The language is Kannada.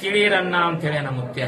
ತಿಳಿಯಿರಣ್ಣ ಅಂತ ಹೇಳಿ ನಮ್ಮ ಮುತ್ಯ.